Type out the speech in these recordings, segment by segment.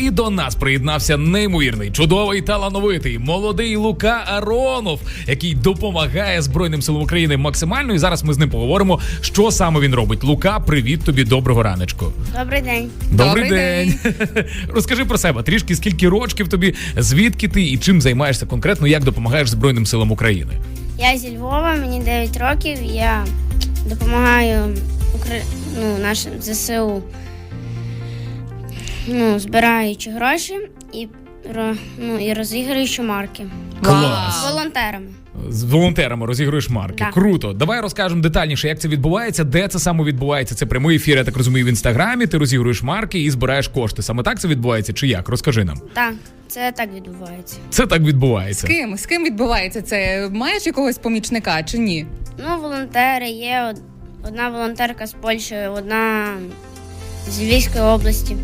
І до нас приєднався неймовірний, чудовий, талановитий, молодий Лука Аронов, який допомагає Збройним силам України максимально. І зараз ми з ним поговоримо, що саме він робить. Лука, привіт тобі, доброго раночку. Добрий день. Добрий, Добрий день. Розкажи про себе трішки, скільки рочків тобі, звідки ти і чим займаєшся конкретно, як допомагаєш Збройним силам України. Я зі Львова, мені 9 років. Я допомагаю Укра... ну, нашим ЗСУ, ну, збираючи гроші і, ну, і розіграючи марки. Клас. З волонтерами. З волонтерами розігруєш марки. Так. Круто. Давай розкажемо детальніше, як це відбувається, де це саме відбувається. Це прямий ефір, я так розумію, в інстаграмі. Ти розігруєш марки і збираєш кошти. Саме так це відбувається, чи як? Розкажи нам. Так, це так відбувається. Це так відбувається. З ким? З ким відбувається це? Маєш якогось помічника чи ні? Ну, волонтери є одна волонтерка з Польщі, одна з Львівської області.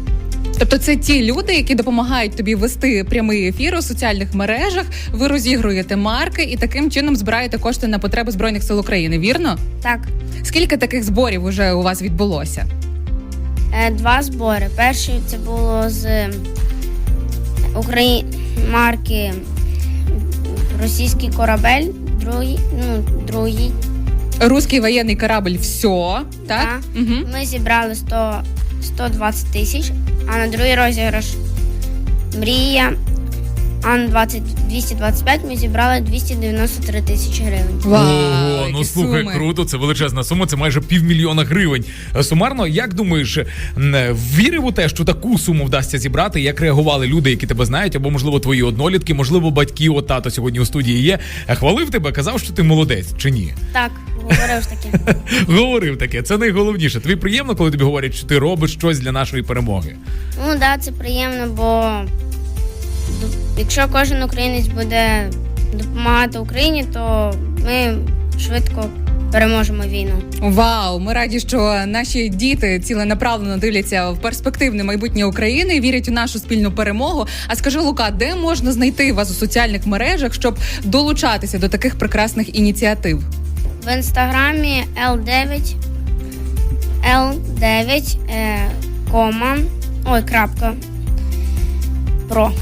Тобто це ті люди, які допомагають тобі вести прямий ефір у соціальних мережах. Ви розігруєте марки і таким чином збираєте кошти на потреби збройних сил України. Вірно? Так, Скільки таких зборів уже у вас відбулося? Е, Два збори. Перший це було з Украї... марки Російський корабель, другий, ну, другий. Руський воєнний корабль все, так? Так. Угу. Ми зібрали 100, 120 тисяч, а на другий розіграш. Мрія Ан 20, 225 ми зібрали 293 тисячі гривень. Вау, Ого, ну слухай, суми. круто, це величезна сума, це майже півмільйона гривень. Е, Сумарно, як думаєш, м, е, вірив у те, що таку суму вдасться зібрати? Як реагували люди, які тебе знають, або можливо твої однолітки, можливо, батьки, от тато сьогодні у студії є. Е, Хвалив тебе, казав, що ти молодець чи ні? Так, говорив ж таке. Говорив таке, це найголовніше. Тобі приємно, коли тобі говорять, що ти робиш щось для нашої перемоги. Ну так, да, це приємно, бо якщо кожен українець буде допомагати Україні, то ми швидко переможемо війну. Вау, ми раді, що наші діти ціленаправлено дивляться в перспективне майбутнє України і вірять у нашу спільну перемогу. А скажи, Лука, де можна знайти вас у соціальних мережах, щоб долучатися до таких прекрасних ініціатив? В інстаграмі L9 L9 е, кома ой, крапка про.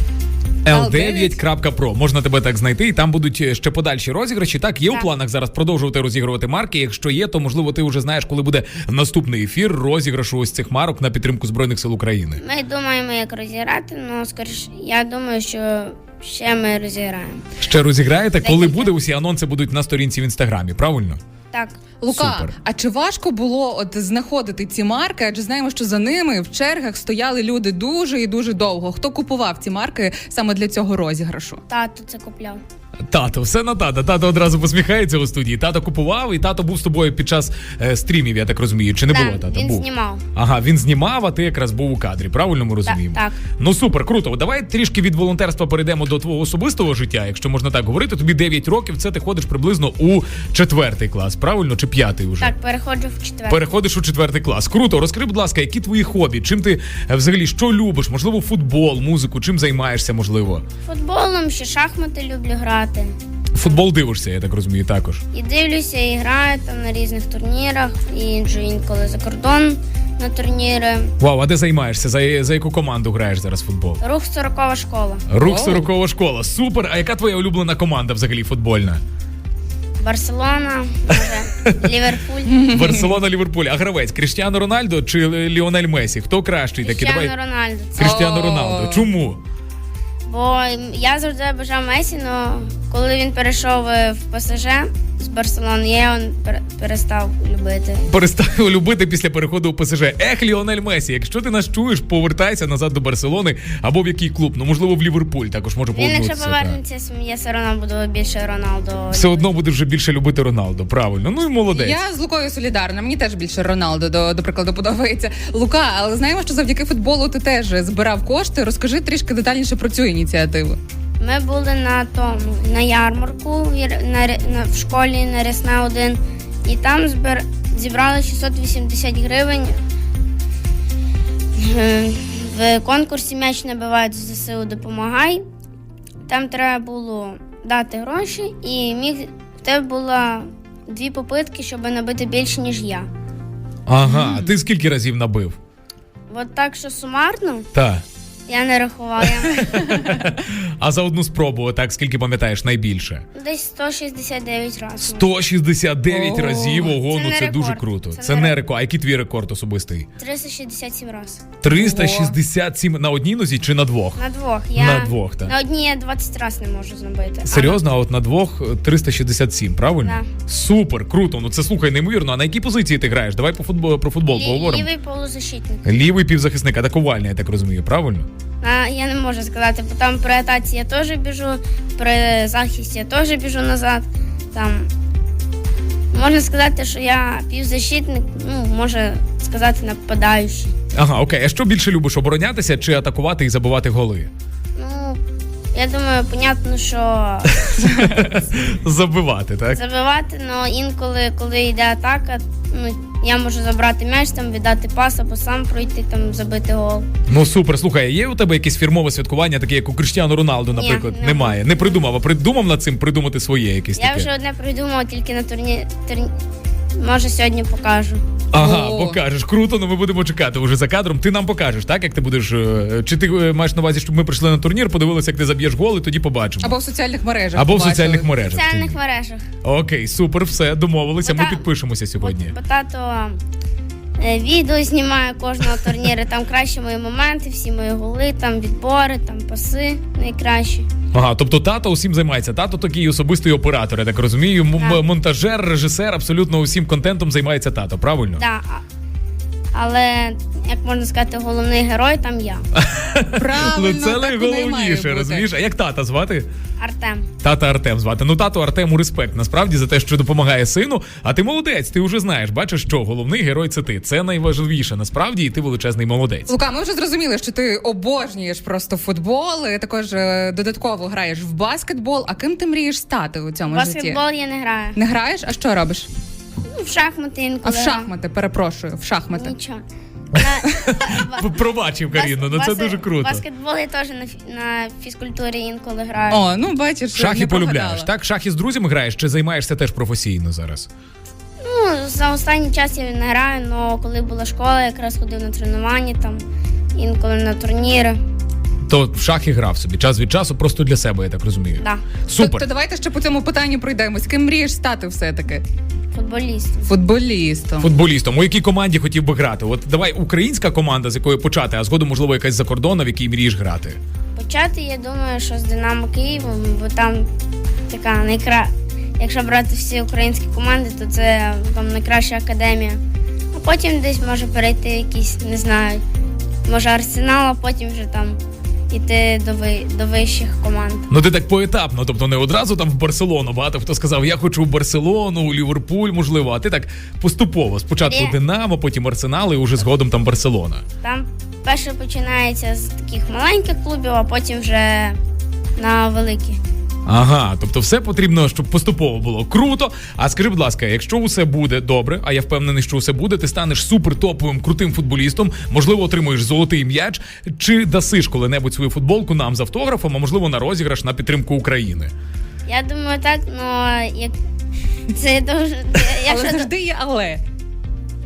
L9.pro. Можна тебе так знайти, і там будуть е, ще подальші розіграші. Так, є у планах зараз продовжувати розігрувати марки. Якщо є, то можливо ти вже знаєш, коли буде наступний ефір розіграшу ось цих марок на підтримку збройних сил України. Ми думаємо, як розіграти, ну скоріш, я думаю, що ще ми розіграємо. Ще розіграєте, коли буде усі анонси будуть на сторінці в інстаграмі. Правильно? Так. Лука, Супер. а чи важко було от знаходити ці марки? Адже знаємо, що за ними в чергах стояли люди дуже і дуже довго. Хто купував ці марки саме для цього розіграшу? Тато це купляв. Тато, все на тата. Тато одразу посміхається у студії. Тато купував, і тато був з тобою під час е, стрімів, я так розумію. Чи не було Так, тата? він був. знімав. Ага, він знімав, а ти якраз був у кадрі. Правильно ми розуміємо? так. Ну супер, круто. Давай трішки від волонтерства перейдемо до твого особистого життя, якщо можна так говорити. Тобі 9 років, це ти ходиш приблизно у четвертий клас, правильно? Чи п'ятий уже? Так, переходжу в четвер. Переходиш у четвертий клас. Круто. Розкажи, будь ласка, які твої хобі? Чим ти е, взагалі що любиш? Можливо, футбол, музику, чим займаєшся, можливо? Футболом ще шахмати люблю грати. Футбол дивишся, я так розумію, також. І дивлюся, і граю там на різних турнірах, і іншу інколи за кордон на турніри. Вау, а де займаєшся? За, за яку команду граєш зараз в футбол? Рух 40 школа. Рух Оу. 40 школа. Супер. А яка твоя улюблена команда взагалі футбольна? Барселона, може, Ліверпуль, Барселона, Ліверпуль. А гравець Кріштіано Рональдо чи Ліонель Месі? Хто кращий? Такий Кріштіано давай. Рональдо. Кріштіано Рональдо. Чому? Бо я завжди бажав Месі, але коли він перейшов е, в ПСЖ з Барселони, я його перестав любити. Перестав його любити після переходу у ПСЖ. Ех, Ліонель Месі. Якщо ти нас чуєш, повертайся назад до Барселони або в який клуб. Ну можливо, в Ліверпуль також може Він, якщо повернутися. так. повернеться, я все одно буду більше Роналдо. Все одно будеш вже більше любити Роналдо. Правильно. Ну і молодець. Я з Лукою солідарна. Мені теж більше Роналдо до, до прикладу подобається. Лука, але знаємо, що завдяки футболу ти теж збирав кошти. Розкажи трішки детальніше про цю ініціативу. Ми були на тому на ярмарку на, на в школі на Рясна 1 і там збир, зібрали 680 гривень. Е, В конкурсі м'яч набивають з ЗСУ допомагай. Там треба було дати гроші, і міг в тебе було дві попитки, щоб набити більше, ніж я. Ага, а ти скільки разів набив? От так, що сумарно, Та. Я не рахувала. А за одну спробу, так скільки пам'ятаєш найбільше? Десь 169 разів. 169 О, разів. Ого, це ну не це рекорд. дуже круто. Це, Це не не рекорд. А який твій рекорд особистий? 367 разів. 367 на одній нозі чи на двох? На двох. Я... На двох, так. На одній я 20 разів не можу зробити. А Серйозно, а от на двох е, 367, правильно? Супер, круто. Ну це слухай, неймовірно. А на якій позиції ти граєш? Давай по футболу про футбол Лі- поговоримо. Лівий полузащитник. Лівий півзахисник, атакувальний, я так розумію, правильно? А, я не можу сказати, бо там при атаці я теж біжу, при захисті я теж біжу назад. Там можна сказати, що я півзащитник, ну, може сказати, нападаючий. Ага, окей. А що більше любиш оборонятися чи атакувати і забивати голи? Я думаю, понятно, що Забивати, так? забивати, але інколи, коли йде атака, ну, я можу забрати м'яч, там, віддати пас або сам пройти, там, забити гол. Ну супер. Слухай, є у тебе якесь фірмове святкування, таке як у Криштіану Роналду, наприклад? не Немає. Не придумав, а придумав над цим придумати своє якесь Я таке. вже одне придумала тільки на турні... турні... Може, сьогодні покажу. Ага, О. покажеш. Круто, ну ми будемо чекати вже за кадром. Ти нам покажеш, так? Як ти будеш. е, Чи ти е, маєш на увазі, щоб ми прийшли на турнір, подивилися, як ти заб'єш гол, і тоді побачимо. Або в соціальних мережах. Або в соціальних мережах. В соціальних мережах. Окей, супер, все, домовилися. Бо Ми та- підпишемося сьогодні. Бо, бо тато відео знімає кожного турніру, там кращі мої моменти, всі мої голи, там відбори, там паси найкращі. Ага, тобто тато усім займається. Тато такий особистий оператор, я так розумію. М- Так. Монтажер, режисер, абсолютно усім контентом займається тато, правильно? Да. Але, як можна сказати, головний герой там я, Правильно, Ну це так найголовніше, розумієш? А як тата звати? Артем. Тата Артем звати. Ну тату Артему респект насправді за те, що допомагає сину. А ти молодець, ти вже знаєш. Бачиш, що головний герой це ти. Це найважливіше насправді, і ти величезний молодець. Лука, ми вже зрозуміли, що ти обожнюєш просто футбол, і також е, додатково граєш в баскетбол. А ким ти мрієш стати у цьому житті? Баскетбол я не граю. Не граєш? А що робиш? Ну, в шахмати А в шахмати, перепрошую, в шахмати. Нічого. На- Пробачив Каріно, ну це дуже круто. Баскетбол я теж на, фі- на фізкультурі інколи граю. О, ну бачиш, Шахи полюбляєш, прогадала. так? Шахи з друзями граєш чи займаєшся теж професійно зараз? Ну, за останній час я не граю, але коли була школа, якраз ходив на тренування, там, інколи на турніри. То в шахи грав собі час від часу, просто для себе, я так розумію. Да, Супер. То, то давайте ще по цьому питанню пройдемось. Ким мрієш стати все-таки? футболістом. Футболістом. Футболістом, у якій команді хотів би грати? От давай українська команда, з якої почати, а згодом, можливо, якась закордонна, в якій мрієш грати. Почати, я думаю, що з Динамо Києвом, бо там така найкра... Якщо брати всі українські команди, то це там найкраща академія. А потім десь може перейти якийсь, не знаю, може Арсенал, а потім вже там іти до, ви... до вищих команд. Ну ти так поетапно, тобто не одразу там в Барселону. Багато хто сказав, я хочу в Барселону, у Ліверпуль, можливо, а ти так поступово. Спочатку Ні. Динамо, потім Арсенал і уже згодом там Барселона. Там перше починається з таких маленьких клубів, а потім вже на великі. Ага, тобто все потрібно, щоб поступово було круто. А скажи, будь ласка, якщо усе буде добре, а я впевнений, що усе буде, ти станеш супер топовим крутим футболістом, можливо, отримуєш золотий м'яч, чи дасиш коли-небудь свою футболку нам з автографом, а можливо на розіграш на підтримку України. Я думаю, так, але як це дуже. Але завжди є але.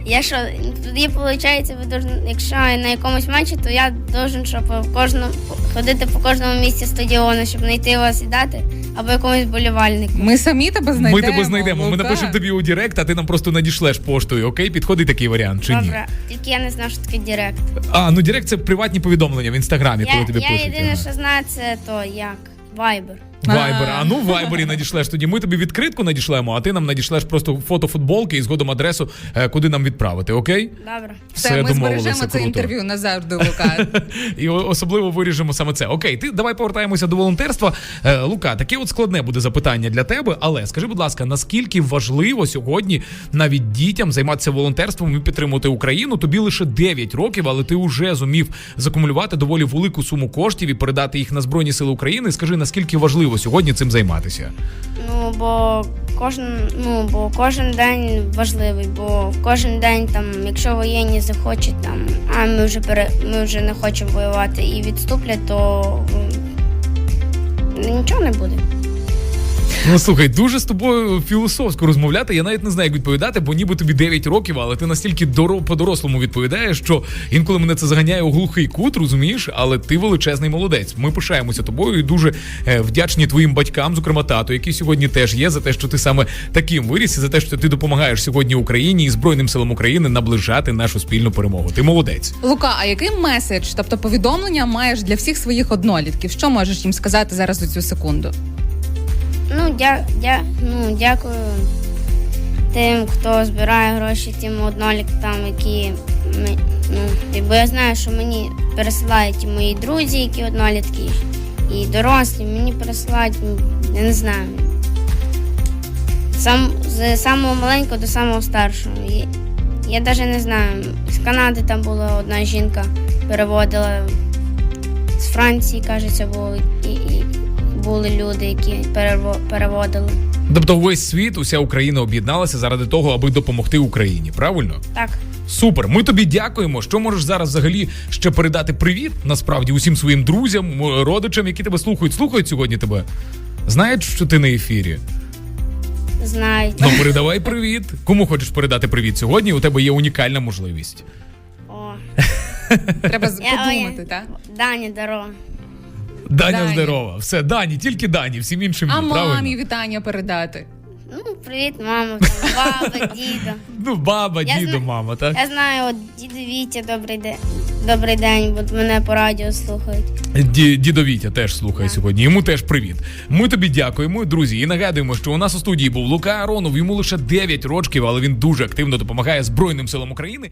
Якщо тоді виходить, ви должен, якщо на якомусь матчі, то я должен, щоб по кожному ходити по кожному місці стадіону, щоб знайти вас і дати, або якомусь болівальнику. Ми самі тебе знайдемо. Ми тебе знайдемо. Ми Лука. напишемо тобі у Директ, а ти нам просто надішлеш поштою. Окей, підходить такий варіант чи ні? Добре, тільки я не знав, що таке Директ. А ну Директ це приватні повідомлення в інстаграмі, коли Я, тобі я пишуть. єдине, Ага. що знаю, це то як Viber. Вайбер. А. Ну в Вайбері надішлеш тоді. Ми тобі відкритку надішлемо, а ти нам надішлеш просто фото футболки і згодом адресу, е, куди нам відправити. Окей? Добре. Все, ми збережемо це інтерв'ю назавжди, Лука. І особливо виріжемо саме це. Окей, ти давай повертаємося до волонтерства. Е, Лука, таке от складне буде запитання для тебе. Але скажи, будь ласка, наскільки важливо сьогодні навіть дітям займатися волонтерством і підтримувати Україну? Тобі лише 9 років, але ти вже зумів закумулювати доволі велику суму коштів і передати їх на збройні сили України. Скажи, наскільки важливо сьогодні цим займатися? Ну, бо кожен, ну, бо кожен день важливий, бо кожен день, там, якщо воєнні захочуть, там, а ми вже пере, ми вже не хочемо воювати і відступлять, то нічого не буде. Ну слухай, дуже з тобою філософсько розмовляти. Я навіть не знаю, як відповідати, бо ніби тобі 9 років, але ти настільки доро- по-дорослому відповідаєш, що інколи мене це заганяє у глухий кут, розумієш, але ти величезний молодець. Ми пишаємося тобою і дуже е, вдячні твоїм батькам, зокрема тату, які сьогодні теж є, за те, що ти саме таким виріс, і за те, що ти допомагаєш сьогодні Україні і Збройним силам України наближати нашу спільну перемогу. Ти молодець. Лука, а який меседж, тобто повідомлення маєш для всіх своїх однолітків? Що можеш їм сказати зараз у цю секунду? Дя, дя, ну, дякую тим, хто збирає гроші тим одноліткам, які ну, бо я знаю, що мені пересилають і мої друзі, які однолітки, і дорослі, мені пересилають, я не знаю. Сам, з самого маленького до самого старшого. І, я навіть не знаю. З Канади там була одна жінка, переводила. З Франції, кажеться, були, і, і були люди, які перево- переводили. Тобто, весь світ, уся Україна об'єдналася заради того, аби допомогти Україні. Правильно? Так. Супер, ми тобі дякуємо. Що можеш зараз взагалі ще передати привіт насправді усім своїм друзям, родичам, які тебе слухають. Слухають сьогодні тебе. Знають, що ти на ефірі. Знають. Ну передавай привіт. Кому хочеш передати привіт сьогодні? У тебе є унікальна можливість. О, Треба подумати, так? Даня, здорово. Даня Дані. здорова. Все, Дані, тільки Дані, всім іншим А ні, мамі вітання передати. Ну, привіт, мама, там, баба, дідо. Ну, баба, Я діду, зна- мама, так? Я знаю, от діду Вітя, добрий день. Добрий день, бо мене по радіо слухають. Ді, дідо Вітя теж слухає сьогодні. Йому теж привіт. Ми тобі дякуємо, друзі. І нагадуємо, що у нас у студії був Лука Аронов. Йому лише 9 років, але він дуже активно допомагає Збройним силам України.